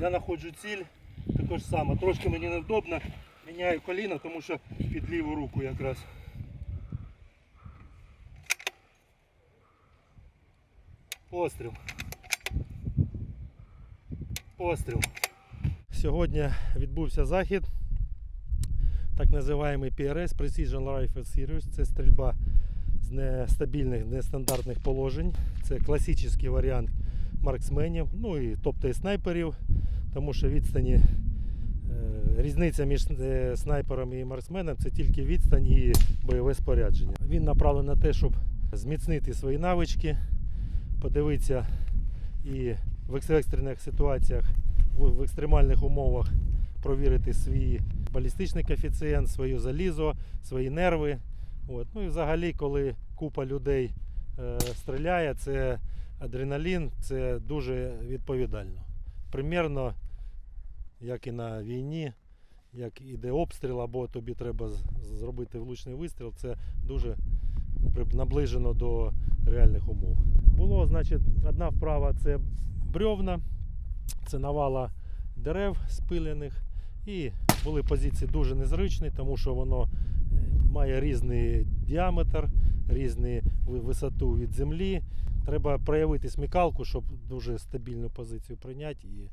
Я знаходжу ціль, також саме. Трошки мені невдобно, міняю коліно, тому що під ліву руку якраз. Постріл. Постріл. Сьогодні відбувся захід, так називаємо PRS Precision Rifle Series. Це стрільба з нестабільних, нестандартних положень. Це класичний варіант марксменів, ну і тобто і снайперів, тому що відстані е, різниця між е, снайпером і марксменом це тільки відстань і бойове спорядження. Він направлений на те, щоб зміцнити свої навички, подивитися і в екстрених ситуаціях, в екстремальних умовах провірити свій балістичний коефіцієнт, своє залізо, свої нерви. От. Ну і взагалі, коли купа людей е, стріляє, це адреналін, це дуже відповідально. Примірно, як і на війні, як іде обстріл, або тобі треба зробити влучний вистріл, це дуже наближено до реальних умов. Було, значить, одна вправа це брьовна, це навала дерев спилених. І були позиції дуже незручні, тому що воно е, має різний діаметр, різну висоту від землі. Треба проявити смікалку, щоб дуже стабільну позицію прийняти і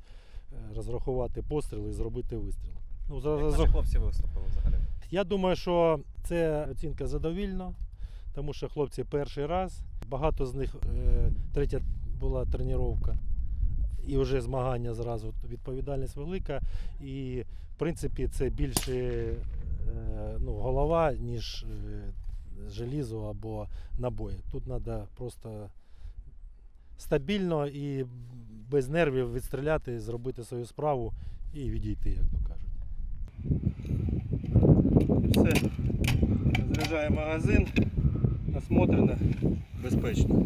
розрахувати постріл і зробити вистріл. Ну, за- Як за- наші хлопці виступили взагалі? я думаю, що це оцінка задовільна, тому що хлопці перший раз. Багато з них е, третя була тренування і вже змагання зразу. Відповідальність велика. І в принципі це більше е, ну, голова, ніж е, желізо або набої. Тут треба просто стабільно і без нервів відстріляти, зробити свою справу і відійти, як то кажуть. Все. Заряджаємо магазин. Осмотрено, безпечно.